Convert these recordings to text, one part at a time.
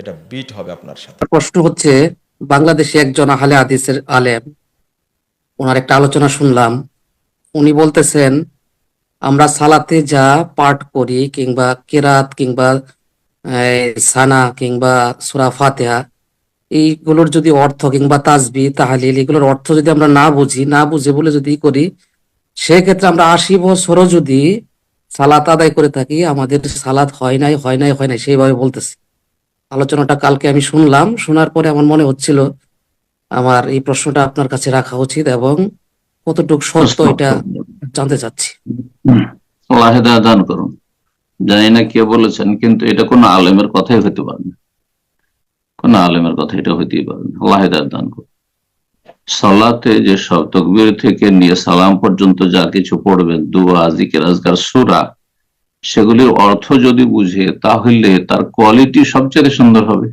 এটা বিট হবে আপনার সাথে। প্রশ্ন হচ্ছে, বাংলাদেশে একজন আহলে হাদিসের আলেম, ওনার একটা আলোচনা শুনলাম। উনি বলতেছেন, আমরা সালাতে যা পাঠ করি, কিংবা কেরাত, কিংবা সানা, কিংবা সুরা ফাতেহা, এইগুলোর যদি অর্থ কিংবা তাজবি তাহালিল এগুলোর অর্থ যদি আমরা না বুঝি, না বুঝে বলে যদি করি, সেক্ষেত্রে আমরা আশি বছরও যদি সালাত আদায় করে থাকি, আমাদের সালাত হয় নাই হয় নাই হয় নাই, সেইভাবে বলতেছে। আলোচনাটা কালকে আমি শুনলাম। শোনার পরে আমার মনে হচ্ছিল আমার এই প্রশ্নটা আপনার কাছে রাখা উচিত এবং কতটুকু সত্য এটা জানতে চাচ্ছি। আল্লাহ দান করুন। জানি না কে বলেছেন কিন্তু এটা কোন আলেমের কথাই হতে পারে না। কোন আলেমের কথা এটা হতেই পারে না। আল্লাহ দান করুন। সালাতে যে সব তকবির থেকে নিয়ে সালাম পর্যন্ত যা কিছু পড়বেন দুয়া জিকির আজকার সুরা সেগুলির অর্থ যদি বুঝে, তাহলে তার কোয়ালিটি সবচেয়ে সুন্দর হবে।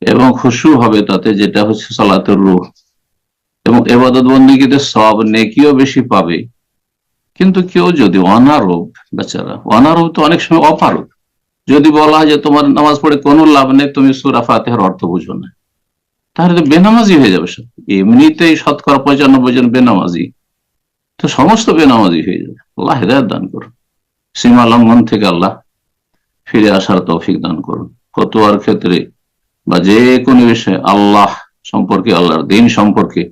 এবং খুশু হবে তাতে, যেটা হচ্ছে সালাতের রূহ। এবং এবাদত বন্দীগীতে সব নেকিও বেশি পাবে। কিন্তু কেউ যদি অনারোপ, বেচারা, অনারোপ তো অনেক সময় অপারক যদি বলা হয় যে তোমার নামাজ পড়ে কোনো লাভ নেই, তুমি সুরা ফাতেহার অর্থ বুঝো না। তাহলে তো বেনামাজি হয়ে যাবে এমনিতেই শতকরা পঁচানব্বই জন বেনামাজি। তো সমস্ত বেনামাজি হয়ে যাবে। আল্লাহ হেদায়ত দান করুন সীমা লঙ্ঘন থেকে আল্লাহ ফিরে আসার তৌফিক দান করুন। ফতোয়ার ক্ষেত্রে বা যে কোনো বিষয়ে আল্লাহ সম্পর্কে, আল্লাহর দিন সম্পর্কে,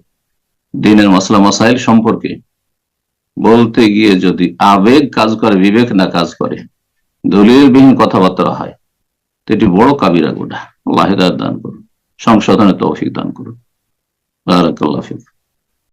দিনের মশলা মাসাইল সম্পর্কে বলতে গিয়ে যদি আবেগ কাজ করে, বিবেক না কাজ করে, দলিলবিহীন কথাবার্তা হয়, তো এটি বড় কাবিরা গোটা আল্লাহ দান করুন সংশোধনে তৌফিক দান করুন। বারাকাল্লাহ ফিক